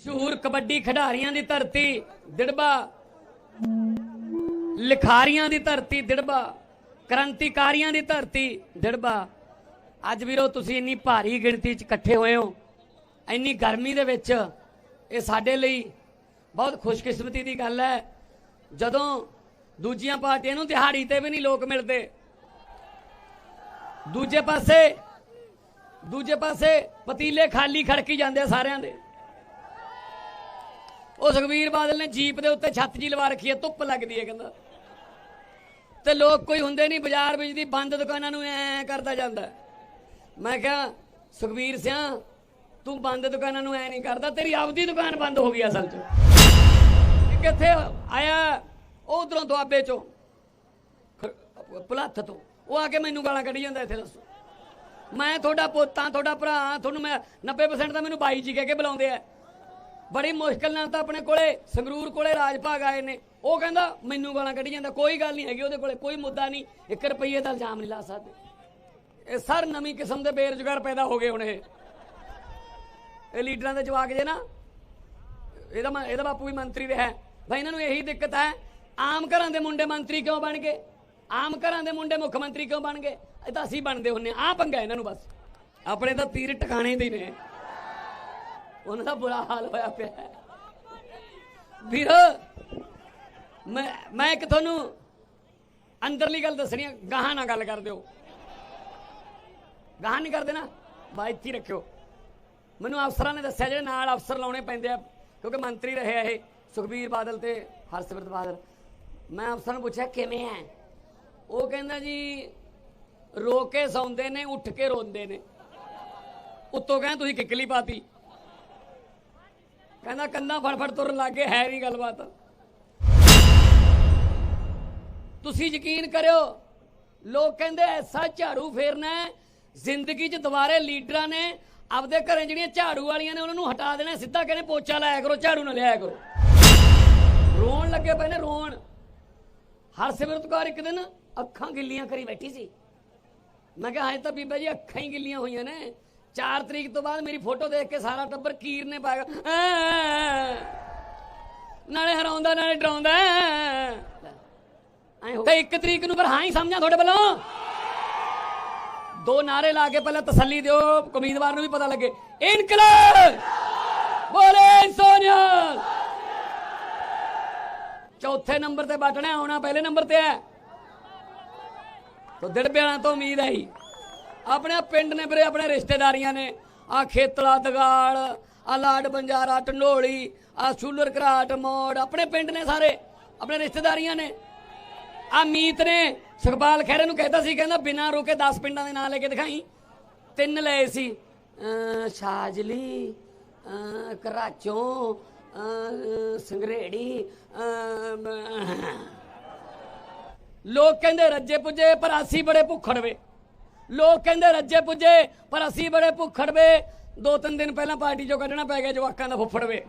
ਮਸ਼ਹੂਰ ਕਬੱਡੀ ਖਿਡਾਰੀਆਂ ਦੀ ਧਰਤੀ ਦਿੜਬਾ। ਲਿਖਾਰੀਆਂ ਦੀ ਧਰਤੀ ਦਿੜਬਾ। ਕ੍ਰਾਂਤੀਕਾਰੀਆਂ ਦੀ ਧਰਤੀ ਦਿੜਬਾ। ਅੱਜ ਵੀਰੋ, ਤੁਸੀਂ ਇੰਨੀ ਭਾਰੀ ਗਿਣਤੀ 'ਚ ਇਕੱਠੇ ਹੋਏ ਹੋ। ਇੰਨੀ ਗਰਮੀ ਦੇ ਵਿੱਚ ਇਹ ਸਾਡੇ ਲਈ ਬਹੁਤ ਖੁਸ਼ਕਿਸਮਤੀ ਦੀ ਗੱਲ ਹੈ। ਜਦੋਂ ਦੂਜੀਆਂ ਪਾਰਟੀਆਂ ਨੂੰ ਦਿਹਾੜੀ ਤੇ ਵੀ ਨਹੀਂ ਲੋਕ ਮਿਲਦੇ, ਦੂਜੇ ਪਾਸੇ ਦੂਜੇ ਪਾਸੇ ਪਤੀਲੇ ਖਾਲੀ ਖੜਕੀ ਜਾਂਦੇ ਸਾਰਿਆਂ ਦੇ। ਉਹ ਸੁਖਵੀਰ ਬਾਦਲ ਨੇ ਜੀਪ ਦੇ ਉੱਤੇ ਛੱਤ ਜੀ ਲਵਾ ਰੱਖੀ ਹੈ, ਧੁੱਪ ਲੱਗਦੀ ਹੈ ਕਹਿੰਦਾ। ਤੇ ਲੋਕ ਕੋਈ ਹੁੰਦੇ ਨਹੀਂ, ਬਾਜ਼ਾਰ ਵਿੱਚ ਦੀ ਬੰਦ ਦੁਕਾਨਾਂ ਨੂੰ ਐ ਕਰਦਾ ਜਾਂਦਾ। ਮੈਂ ਕਿਹਾ ਸੁਖਵੀਰ ਸਿਆ, ਤੂੰ ਬੰਦ ਦੁਕਾਨਾਂ ਨੂੰ ਐ ਨਹੀਂ ਕਰਦਾ, ਤੇਰੀ ਆਪਦੀ ਦੁਕਾਨ ਬੰਦ ਹੋ ਗਈ ਅਸਲ 'ਚ। ਕਿੱਥੇ ਆਇਆ? ਉਹ ਉਧਰੋਂ ਦੁਆਬੇ ਚੋਂ। ਖ- ਭੁਲੱਥ ਤੋਂ। ਉਹ ਆ ਕੇ ਮੈਨੂੰ ਗਾਲਾਂ ਕੱਢੀ ਜਾਂਦਾ ਇੱਥੇ, ਦੱਸੋ। ਮੈਂ ਤੁਹਾਡਾ ਪੋਤਾ ਤੁਹਾਡਾ ਭਰਾ ਤੁਹਾਨੂੰ ਮੈਂ 90% ਤਾਂ ਮੈਨੂੰ ਬਾਈ ਜੀ ਕਹਿ ਕੇ ਬੁਲਾਉਂਦੇ ਆ। ਬੜੀ ਮੁਸ਼ਕਲ ਨਾਲ ਤਾਂ ਆਪਣੇ ਕੋਲੇ ਸੰਗਰੂਰ ਕੋਲੇ ਰਾਜ ਭਾਗ ਆਏ ਨੇ। ਉਹ ਕਹਿੰਦਾ, ਮੈਨੂੰ ਗਾਲਾਂ ਕੱਢੀ ਜਾਂਦਾ, ਕੋਈ ਗੱਲ ਨਹੀਂ ਹੈਗੀ ਉਹਦੇ ਕੋਲੇ, ਕੋਈ ਮੁੱਦਾ ਨਹੀਂ। 1 ਰੁਪਏ ਦਾ ਇਲਜ਼ਾਮ ਨਹੀਂ ਲਾ ਸਕਦੇ। ਇਹ ਸਰ ਨਵੀਂ ਕਿਸਮ ਦੇ ਬੇਰੁਜ਼ਗਾਰ ਪੈਦਾ ਹੋ ਗਏ ਹੁਣ ਇਹ। ਇਹ ਲੀਡਰਾਂ ਦੇ ਜਵਾਕ ਜੇ ਨਾ, ਇਹਦਾ ਇਹਦਾ ਬਾਪੂ ਵੀ ਮੰਤਰੀ ਰਿਹਾ ਹੈ। ਭਾਈ ਇਹਨਾਂ ਨੂੰ ਇਹੀ ਦਿੱਕਤ ਹੈ, ਆਮ ਘਰਾਂ ਦੇ ਮੁੰਡੇ ਮੰਤਰੀ ਕਿਉਂ ਬਣ ਗਏ? ਆਮ ਘਰਾਂ ਦੇ ਮੁੰਡੇ ਮੁੱਖ ਮੰਤਰੀ ਕਿਉਂ ਬਣ ਗਏ? ਇਹ ਤਾਂ ਅਸੀਂ ਬਣਦੇ ਹੁੰਨੇ ਆ ਪੰਗਾ ਇਹਨਾਂ ਨੂੰ ਬਸ। ਆਪਣੇ ਤਾਂ ਤੀਰ ਟਿਕਾਣੇ ਦੇ ਨੇ। ਉਹਨਾਂ ਦਾ ਬੁਰਾ ਹਾਲ ਹੋਇਆ ਪਿਆ। ਹੈ। ਵੀਰ, ਮੈਂ ਮੈਂ ਇੱਕ ਤੁਹਾਨੂੰ ਅੰਦਰਲੀ ਗੱਲ ਦੱਸਣੀ ਹੈ ਗਾਹਾਂ ਨਾਲ ਗੱਲ ਕਰ ਦਿਓ। ਗਾਹਾਂ ਨਹੀਂ ਕਰਦੇ ਨਾ ਬਾ ਇੱਥੇ ਰੱਖਿਓ। ਮੈਨੂੰ ਅਫਸਰਾਂ ਨੇ ਦੱਸਿਆ, ਜਿਹੜੇ ਨਾਲ ਅਫਸਰ ਲਾਉਣੇ ਪੈਂਦੇ ਆ, ਕਿਉਂਕਿ ਮੰਤਰੀ ਰਹੇ ਆ ਇਹ, ਸੁਖਬੀਰ ਬਾਦਲ ਤੇ ਹਰਸਿਮਰਤ ਬਾਦਲ। ਮੈਂ ਅਫਸਰ ਨੂੰ ਪੁੱਛਿਆ, ਕਿਵੇਂ ਹੈ ਉਹ ਕਹਿੰਦਾ ਜੀ, ਰੋ ਕੇ ਸੌਂਦੇ ਨੇ, ਉੱਠ ਕੇ ਰੋਂਦੇ ਨੇ। ਉੱਤੋਂ ਕਹਿੰਦਾ, ਤੁਸੀਂ ਕਿੱਕਲੀ ਪਾਤੀ। ਕਹਿੰਦਾ ਕੰਨਾਂ ਫੜ ਫੜ ਤੁਰਨ ਲੱਗੇ ਹੈ ਨਹੀਂ ਗੱਲਬਾਤ। ਤੁਸੀਂ ਯਕੀਨ ਕਰਿਓ, ਲੋਕ ਕਹਿੰਦੇ ਐਸਾ ਝਾੜੂ ਫੇਰਨਾ ਜ਼ਿੰਦਗੀ 'ਚ ਦੁਬਾਰੇ ਲੀਡਰਾਂ ਨੇ ਆਪਦੇ ਘਰੇ ਜਿਹੜੀਆਂ ਝਾੜੂ ਵਾਲੀਆਂ ਨੇ, ਉਹਨਾਂ ਨੂੰ ਹਟਾ ਦੇਣਾ ਸਿੱਧਾ ਕਹਿੰਦੇ ਪੋਚਾ ਲਾਇਆ ਕਰੋ, ਝਾੜੂ ਨਾ ਲਿਆਇਆ ਕਰੋ। ਰੋਣ ਲੱਗੇ ਪਏ ਨੇ, ਰੋਣ। ਹਰਸਿਮਰਤ ਕੌਰ ਇੱਕ ਦਿਨ ਅੱਖਾਂ ਗਿੱਲੀਆਂ ਕਰੀ ਬੈਠੀ ਸੀ। ਮੈਂ ਕਿਹਾ, ਹਜੇ ਤਾਂ ਬੀਬਾ ਜੀ ਅੱਖਾਂ ਹੀ ਗਿੱਲੀਆਂ ਹੋਈਆਂ ਨੇ। 4 ਤਰੀਕ ਤੋਂ ਬਾਅਦ ਮੇਰੀ ਫੋਟੋ ਦੇਖ ਕੇ ਸਾਰਾ ਟੱਬਰ ਕੀਰ ਨੇ ਪਾਇਆ ਨਾਲੇ ਹਰਾਉਂਦਾ ਨਾਲੇ ਡਰਾਉਂਦਾ ਐ। ਹੋ ਤੇ 1 ਤਰੀਕ ਨੂੰ ਪਰ ਹਾਂ ਹੀ ਸਮਝਾਂ ਤੁਹਾਡੇ ਵੱਲੋਂ। ਦੋ ਨਾਰੇ ਲਾ ਕੇ ਪਹਿਲਾਂ ਤਸੱਲੀ ਦਿਓ ਉਮੀਦਵਾਰ ਨੂੰ ਵੀ ਪਤਾ ਲੱਗੇ। ਇਨਕਲਾਬ! ਬੋਲੇ ਸੋਨਿਆ ਚੌਥੇ ਨੰਬਰ ਤੇ ਬਟਣਾ ਆਉਣਾ ਪਹਿਲੇ ਨੰਬਰ ਤੇ ਹੈ। ਤੋ ਦਿੜਬਿਆਣਾ ਤੋਂ ਉਮੀਦ ਆਈ। ਆਪਣੇ ਪਿੰਡ ਨੇ ਵੀਰੇ, ਆਪਣੇ ਰਿਸ਼ਤੇਦਾਰੀਆਂ ਨੇ। ਆ ਖੇਤਲਾ ਦਗਾਲ, ਆ ਲਾਡ ਬੰਜਾਰਾ ਟੰਡੋਲੀ ਆ ਸੂਲਰ ਘਰਾਟ, ਮੋੜ, ਆਪਣੇ ਪਿੰਡ ਨੇ ਸਾਰੇ, ਆਪਣੇ ਰਿਸ਼ਤੇਦਾਰੀਆਂ ਨੇ। ਆ ਮੀਤ ਨੇ, ਸੁਖਪਾਲ ਖਹਿਰੇ ਨੂੰ ਕਹਿੰਦਾ ਸੀ, ਕਹਿੰਦਾ ਬਿਨਾਂ ਰੋਕੇ 10 ਪਿੰਡਾਂ ਦੇ ਨਾਂ ਲੈ ਕੇ ਦਿਖਾਈ। ਤਿੰਨ ਲਏ ਸੀ। ਅਮ ਸ਼ਾਜਲੀ ਅਮ ਕਰਾਚੋਂ ਸੰਗਰੇੜੀ ਲੋਕ ਕਹਿੰਦੇ ਰੱਜੇ ਪੁੱਜੇ, ਪਰ ਅਸੀਂ ਬੜੇ ਭੁੱਖੜ ਵੇ। ਲੋਕ ਕਹਿੰਦੇ ਰੱਜੇ ਪੁੱਜੇ, ਪਰ ਅਸੀਂ ਬੜੇ ਭੁੱਖੜਵੇ ਦੋ ਤਿੰਨ ਦਿਨ ਪਹਿਲਾਂ ਪਾਰਟੀ ਚੋਂ ਕੱਢਣਾ ਪੈ ਗਿਆ, ਜਵਾਕਾਂ ਦਾ ਫੁੱਫੜ ਵੇ।